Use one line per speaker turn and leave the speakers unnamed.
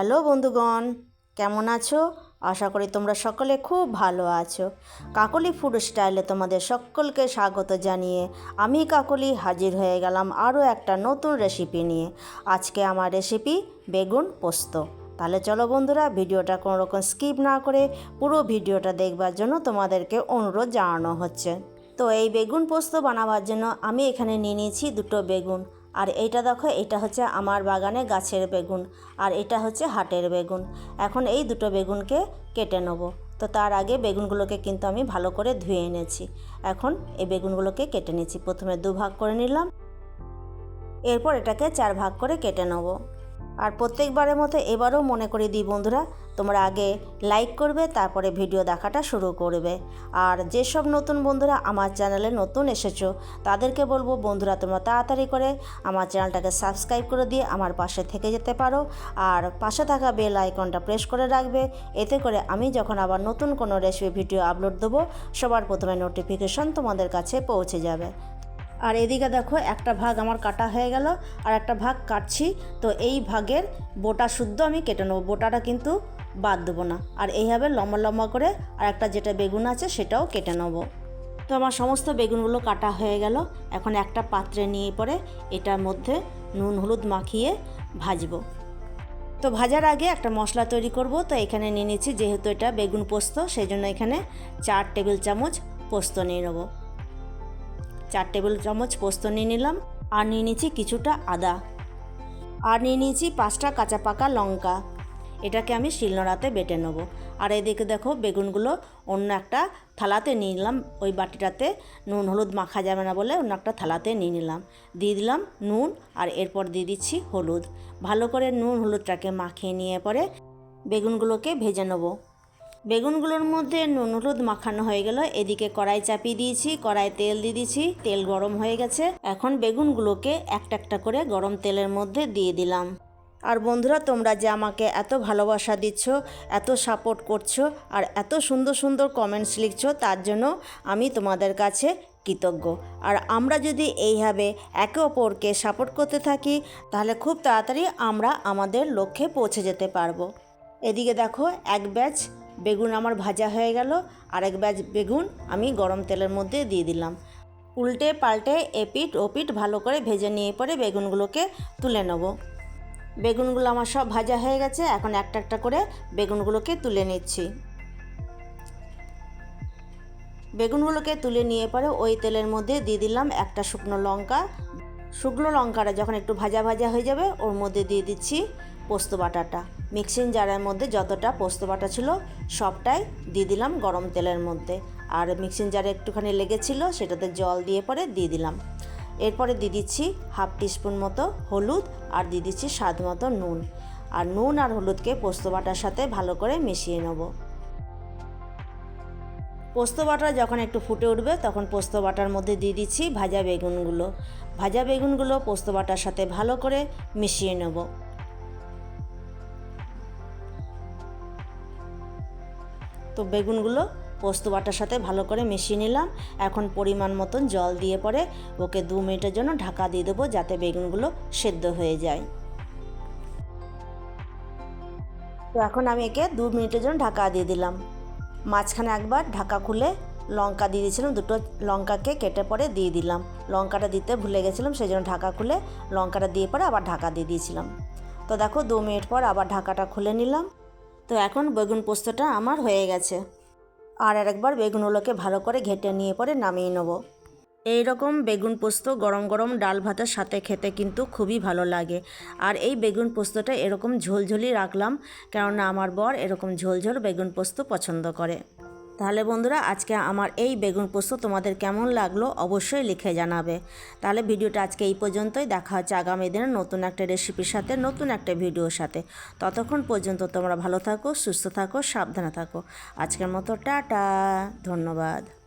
Hello বন্ধুগণ, কেমন আছো? আশা করি তোমরা সকলে খুব ভালো আছো। কাকলি ফুড স্টাইলে তোমাদের সকলকে স্বাগত জানিয়ে আমি কাকলি হাজির হয়ে গেলাম আরও একটা নতুন রেসিপি নিয়ে। আজকে আমার রেসিপি বেগুন পোস্ত। তাহলে চলো বন্ধুরা, ভিডিওটা কোনো রকম স্কিপ না করে পুরো ভিডিওটা দেখবার জন্য তোমাদেরকে অনুরোধ জানানো হচ্ছে। তো এই বেগুন পোস্ত বানাবার জন্য আমি এখানে নিয়ে নিয়েছি দুটো বেগুন। আর এইটা দেখো এটা হচ্ছে আমার বাগানে গাছের বেগুন, আর এটা হচ্ছে হাটের বেগুন। এখন এই দুটো বেগুনকে কেটে নেব। তো তার আগে বেগুনগুলোকে কিন্তু আমি ভালো করে ধুয়ে এনেছি। এখন এই বেগুনগুলোকে কেটে নিয়েছি প্রথমে দুভাগ করে নিলাম। এরপর এটাকে চার ভাগ করে কেটে নেব। আর প্রত্যেকবারের মতো এবারও মনে করে দিই বন্ধুরা, তোমরা আগে লাইক করবে, তারপরে ভিডিও দেখাটা শুরু করবে। আর যেসব নতুন বন্ধুরা আমার চ্যানেলে নতুন এসেছ, তাদেরকে বলব বন্ধুরা তোমরা তাড়াতাড়ি করে আমার চ্যানেলটাকে সাবস্ক্রাইব করে দিয়ে আমার পাশে থেকে যেতে পারো। আর পাশে থাকা বেল আইকনটা প্রেস করে রাখবে, এতে করে আমি যখন আবার নতুন কোনো রেসিপি ভিডিও আপলোড দেবো, সবার প্রথমে নোটিফিকেশন তোমাদের কাছে পৌঁছে যাবে। আর এদিকে দেখো একটা ভাগ আমার কাটা হয়ে গেল আর একটা ভাগ কাটছি। তো এই ভাগের বোটা শুদ্ধ আমি কেটে নেব। বোটাটা কিন্তু বাদ দেবো না। আর এইভাবে লম্বা লম্বা করে আর একটা যেটা বেগুন আছে সেটাও কেটে নেব। তো আমার সমস্ত বেগুনগুলো কাটা হয়ে গেল। এখন একটা পাত্রে নিয়ে পরে এটার মধ্যে নুন, হলুদ মাখিয়ে ভাজবো। তো ভাজার আগে একটা মশলা তৈরি করব। তো এখানে নিয়ে নিচ্ছি যেহেতু এটা বেগুন পোস্ত, সেই জন্য এখানে চার টেবিল চামচ পোস্ত নিয়ে নেব। চার টেবিল চামচ পোস্ত নিয়ে নিলাম আর নিয়ে নিয়েছি কিছুটা আদা। আর নিয়ে নিয়েছি পাঁচটা কাঁচা পাকা লঙ্কা। এটাকে আমি শিলনোড়াতে বেটে নেব। আর এদিকে দেখো বেগুনগুলো অন্য একটা থালাতে নিয়ে নিলাম। ওই বাটিটাতে নুন হলুদ মাখা যাবে না বলে অন্য একটা থালাতে নিয়ে নিলাম। দিয়ে দিলাম নুন আর এরপর দিয়ে দিচ্ছি হলুদ। ভালো করে নুন হলুদটাকে মাখিয়ে নিয়ে পরে বেগুনগুলোকে ভেজে নেব। বেগুনগুলোর মধ্যে নুন, হলুদ মাখানো হয়ে গেল। এদিকে কড়াই চাপিয়ে দিয়েছি, কড়াই তেল দিয়ে দিয়েছি, তেল গরম হয়ে গেছে। এখন বেগুনগুলোকে একটা একটা করে গরম তেলের মধ্যে দিয়ে দিলাম। আর বন্ধুরা, তোমরা যে আমাকে এত ভালোবাসা দিচ্ছ, এত সাপোর্ট করছ, আর এত সুন্দর সুন্দর কমেন্টস লিখছো, তার জন্য আমি তোমাদের কাছে কৃতজ্ঞ। আর আমরা যদি এইভাবে একে অপরকে সাপোর্ট করতে থাকি, তাহলে খুব তাড়াতাড়ি আমরা আমাদের লক্ষ্যে পৌঁছে যেতে পারব। এদিকে দেখো, এক ব্যাচ বেগুন আমার ভাজা হয়ে গেল। আরেক ব্যাচ বেগুন আমি গরম তেলের মধ্যে দিয়ে দিলাম। উল্টে পাল্টে এপিট ওপিট ভালো করে ভেজে নিয়ে পরে বেগুনগুলোকে তুলে নেব। বেগুনগুলো আমার সব ভাজা হয়ে গেছে, এখন একটা একটা করে বেগুনগুলোকে তুলে নিচ্ছি। বেগুনগুলোকে তুলে নিয়ে পরে ওই তেলের মধ্যে দিয়ে দিলাম একটা শুকনো লঙ্কা। শুকনো লঙ্কাটা যখন একটু ভাজা ভাজা হয়ে যাবে, ওর মধ্যে দিয়ে দিচ্ছি পোস্ত বাটাটা। মিক্সিং জারের মধ্যে যতটা পোস্ত বাটা ছিল, সবটাই দিয়ে দিলাম গরম তেলের মধ্যে। আর মিক্সিং জারে একটুখানি লেগেছিলো, সেটাতে জল দিয়ে পরে দিয়ে দিলাম। এরপরে দিয়ে দিচ্ছি হাফ টিস্পুন মতো হলুদ আর দিয়ে দিচ্ছি স্বাদ মতো নুন। আর নুন আর হলুদকে পোস্ত বাটার সাথে ভালো করে মিশিয়ে নেব। পোস্ত বাটা যখন একটু ফুটে উঠবে, তখন পোস্ত বাটার মধ্যে দিয়ে দিচ্ছি ভাজা বেগুনগুলো। ভাজা বেগুনগুলো পোস্ত বাটার সাথে ভালো করে মিশিয়ে নেব। তো বেগুনগুলো পোস্ত বাটার সাথে ভালো করে মিশিয়ে নিলাম। এখন পরিমাণ মতন জল দিয়ে পরে ওকে দু মিনিটের জন্য ঢাকা দিয়ে দেবো যাতে বেগুনগুলো সেদ্ধ হয়ে যায়। তো এখন আমি একে দু মিনিটের জন্য ঢাকা দিয়ে দিলাম। মাঝখানে একবার ঢাকা খুলে লঙ্কা দিয়ে দিয়েছিলাম, দুটো লঙ্কাকে কেটে পরে দিয়ে দিলাম। লঙ্কাটা দিতে ভুলে গেছিলাম সেই জন্য ঢাকা খুলে লঙ্কাটা দিয়ে পরে আবার ঢাকা দিয়ে দিয়েছিলাম। তো দেখো দু মিনিট পর আবার ঢাকাটা খুলে নিলাম। তো এখন বেগুন পোস্তটা আমার হয়ে গেছে। আর আরেকবার বেগুনগুলোকে ভালো করে ঘেটে নিয়ে পরে নামিয়ে নেব। এই রকম বেগুন পোস্ত গরম গরম ডাল ভাতের সাথে খেতে কিন্তু খুবই ভালো লাগে। আর এই বেগুন পোস্তটা এরকম ঝোলঝোলি রাখলাম, কেননা আমার বর এরকম ঝোলঝোল বেগুন পোস্ত পছন্দ করে। তাহলে বন্ধুরা আজকে আমার এই বেগুন পোস্ত তোমাদের কেমন লাগল অবশ্যই লিখে জানাবে। তাহলে ভিডিওটা আজকে এই পর্যন্তই। দেখা হচ্ছে আগামী দিনে নতুন একটা রেসিপির সাথে, নতুন একটা ভিডিওর সাথে। ততক্ষণ পর্যন্ত তোমরা ভালো থাকো, সুস্থ থাকো, সাবধানে থাকো। আজকের মতো টাটা, ধন্যবাদ।